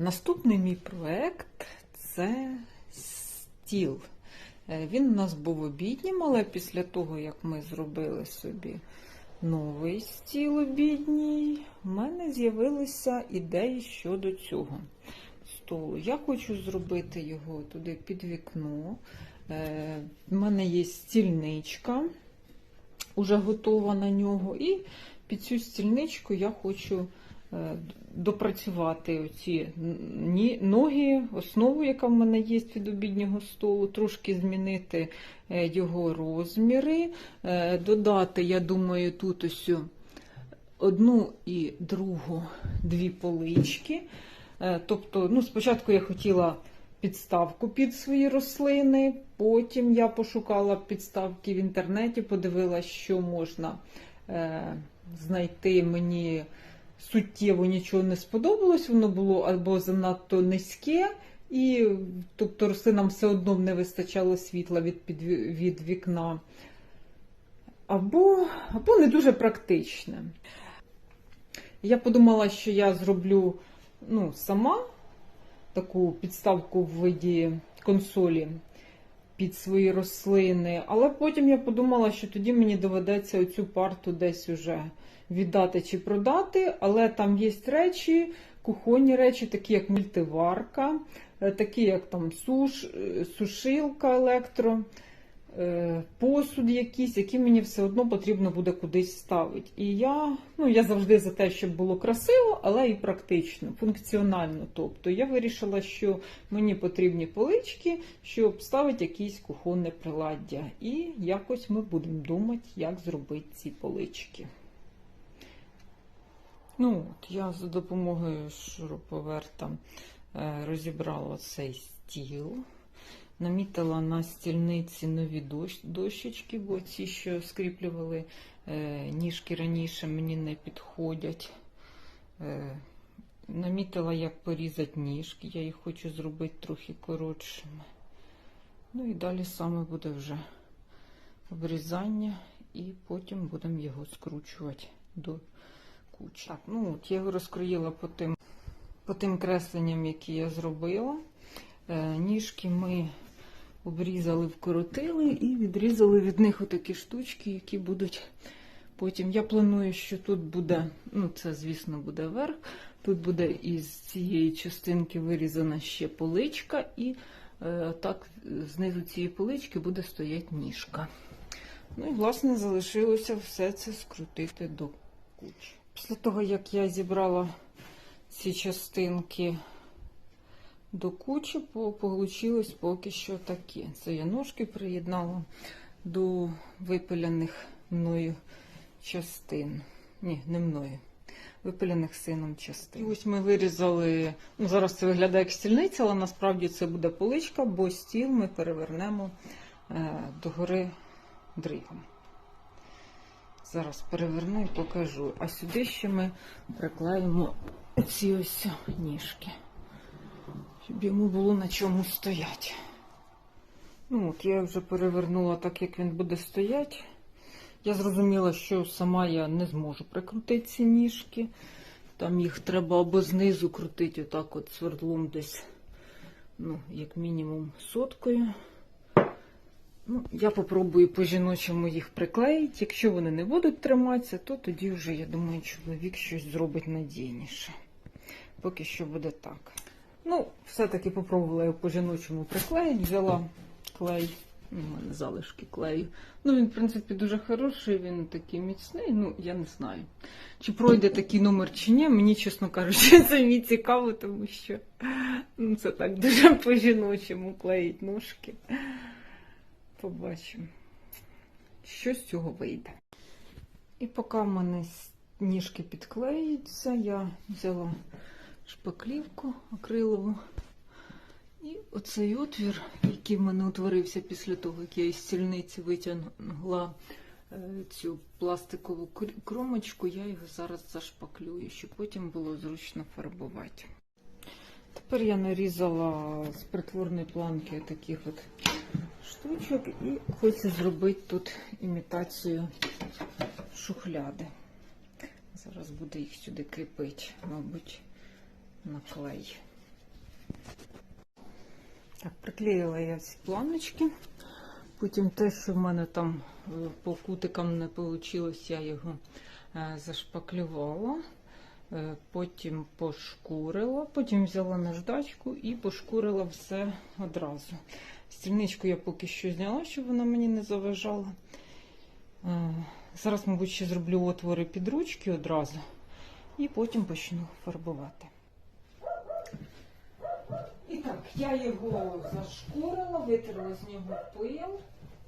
Наступний мій проект це стіл. Е, Він у нас був обіднім, але після того, як ми зробили собі новий стіл обідній, в мене з'явилися ідеї щодо цього столу. Я хочу зробити його туди під вікно. Е, В мене є стільничка, уже готова на нього, і під цю стільничку я хочу е, допрацювати оці ноги, основу, яка в мене є від обіднього столу, трошки змінити е, його розміри, е, додати, я думаю, тут ось одну і другу дві полички. Е, Тобто, ну, спочатку я хотіла підставку під свої рослини, потім я пошукала підставки в інтернеті, подивилася, що можна е, знайти мені суттєво нічого не сподобалось, воно було або занадто низьке, і тобто рослинам все одно не вистачало світла від, під, від вікна, або, або не дуже практичне. Я подумала, що я зроблю ну, сама таку підставку в виді консолі під свої рослини, але потім я подумала, що тоді мені доведеться оцю парту десь уже віддати чи продати, але там є речі, кухонні речі, такі як мультиварка, е, такі як там суш, е, сушилка електро, посуд якийсь, який мені все одно потрібно буде кудись ставити. І я, ну, я завжди за те, щоб було красиво, але і практично, функціонально. Тобто я вирішила, що мені потрібні полички, щоб ставити якісь кухонне приладдя. І якось ми будемо думати, як зробити ці полички. Ну, от я за допомогою шуруповерта е, розібрала цей стіл. Намітила на стільниці нові дощечки, бо ці, що скріплювали е, ніжки раніше, мені не підходять. Е, намітила, як порізати ніжки. Я їх хочу зробити трохи коротшими. Ну і далі саме буде вже обрізання, і потім будемо його скручувати до кучі. Так, ну от я його розкроїла по тим, по тим кресленням, які я зробила. Е, ніжки ми обрізали, вкоротили і відрізали від них отакі штучки, які будуть потім. Я планую, що тут буде, ну це, звісно, буде верх. Тут буде із цієї частинки вирізана ще поличка, і е, так знизу цієї полички буде стояти ніжка. Ну і, власне, залишилося все це скрутити до кучі. Після того, як я зібрала ці частинки до кучі, получилось поки що таке. Це я ножки приєднала до випиляних мною частин. Ні, не мною. Випиляних сином частин. І ось ми вирізали. Ну, зараз це виглядає як стільниця, але насправді це буде поличка, бо стіл ми перевернемо е, догори дригом. Зараз переверну і покажу. А сюди ще ми приклеїмо ці ось ніжки, щоб йому було на чому стояти. Ну от я вже перевернула так, як він буде стояти. Я зрозуміла, що сама я не зможу прикрутити ці ніжки. Там їх треба або знизу крутити, отак от свердлом десь, ну, як мінімум, соткою. Ну, я попробую по-жіночому їх приклеїти. Якщо вони не будуть триматися, то тоді вже, я думаю, чоловік щось зробить надійніше. Поки що буде так. Ну, все-таки попробувала я по-жіночому приклеїти, взяла клей. У мене залишки клею. Ну, він, в принципі, дуже хороший, він такий міцний. Ну, я не знаю. Чи пройде такий номер чи ні, мені, чесно кажучи, це мені цікаво, тому що ну, це так дуже по-жіночому клеїть ножки. Побачимо, що з цього вийде. І поки в мене ніжки підклеюються, я взяла шпаклівку акрилову. І оцей отвір, який в мене утворився після того, як я із стільниці витягнула е, цю пластикову кромочку, я його зараз зашпаклюю, щоб потім було зручно фарбувати. Тепер я нарізала з притворної планки таких от штучок і хочу зробити тут імітацію шухляди. Зараз буду їх сюди кріпити, мабуть, на клей. Так, приклеїла я ці планочки. Потім те, що в мене там е, по кутикам не вийшло, я його е, зашпаклювала. Е, Потім пошкурила, потім взяла наждачку і пошкурила все одразу. Стільничку я поки що зняла, щоб вона мені не заважала. Зараз, мабуть, ще зроблю отвори під ручки одразу і потім почну фарбувати. Я його зашкурила, витерла з нього пил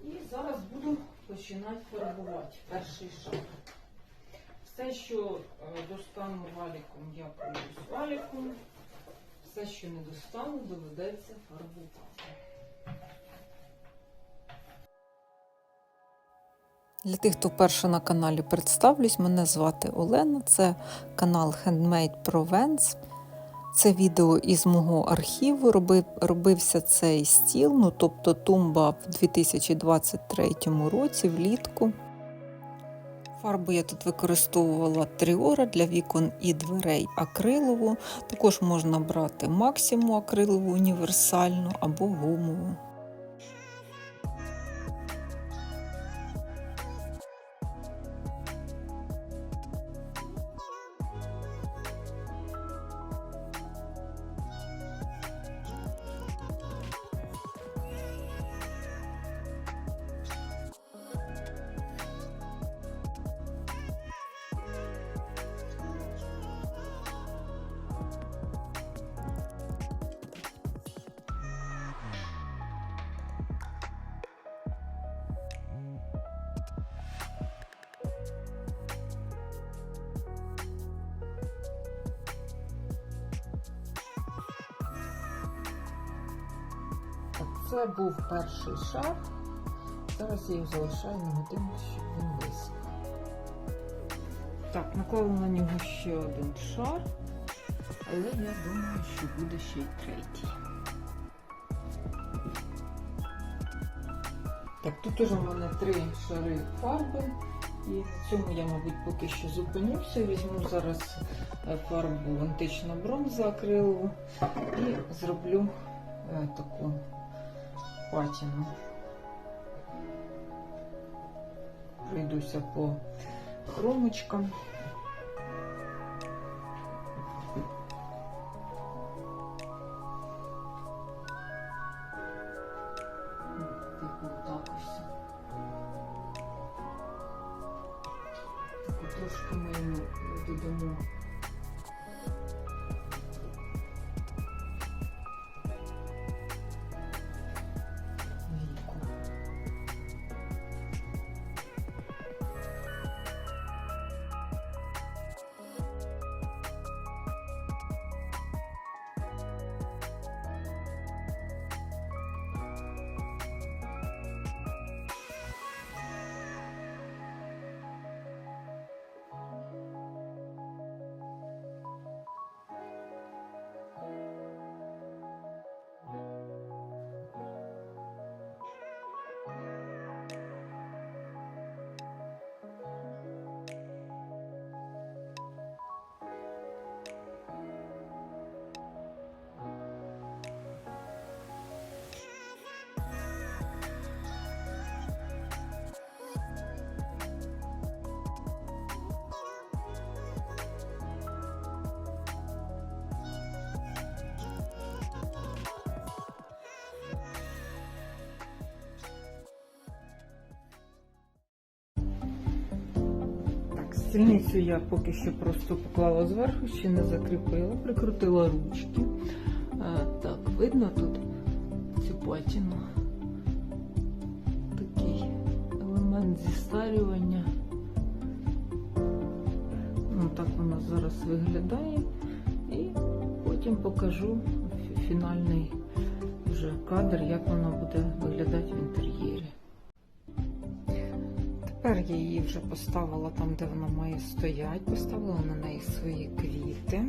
і зараз буду починати фарбувати перший шаг. Все, що е, достану валіком, я пройдусь валіком. Все, що не достану, доведеться фарбувати. Для тих, хто вперше на каналі представлюсь, мене звати Олена. Це канал Handmade Provence. Це відео із мого архіву. Робив, робився цей стіл, ну тобто тумба в 2023 році влітку. Фарбу я тут використовувала тріора для вікон і дверей акрилову. Також можна брати максимум акрилову універсальну або гумову. Це був перший шар. Зараз я його залишаю на годину, щоб він висох. Так, наклала на нього ще один шар, але я думаю, що буде ще й третій. Так, тут уже в мене три шари фарби. І на цьому я, мабуть, поки що зупинюся. Візьму зараз е, фарбу антична бронза акрилову і зроблю е, таку патіну. Пройдуся по хромочкам. Типу так ось. Таку трошки ми йому додамо. Стільницю я поки що просто поклала зверху, ще не закріпила, прикрутила ручки. Так, видно тут цю патіну. Такий елемент зістарювання. Ну, так вона зараз виглядає. І потім покажу фінальний вже кадр, як вона буде виглядати в інтер'єрі. Тепер я її вже поставила там, де вона має стояти, поставила на неї свої квіти,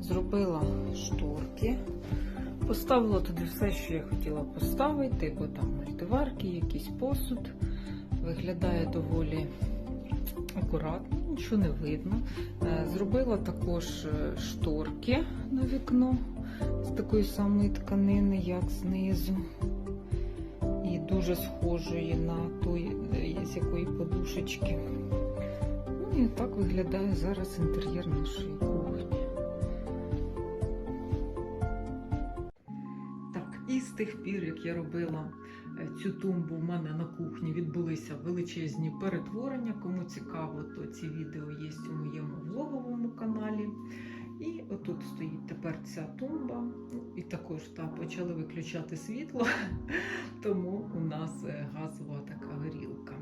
зробила шторки, поставила туди все, що я хотіла поставити, бо там мультиварки, якийсь посуд. Виглядає доволі акуратно, нічого не видно. Е, Зробила також е, шторки на вікно. з такої самої тканини, як знизу. Дуже схожої на той, е, з якої подушечки. Ну і так виглядає зараз інтер'єр нашої кухні. Так, і з тих пір, як я робила е, цю тумбу, в мене на кухні відбулися величезні перетворення. Кому цікаво, то ці відео є у моєму влоговому каналі. І отут стоїть тепер ця тумба. Ну, і також та, почали виключати світло, тому у нас е, газова така горілка.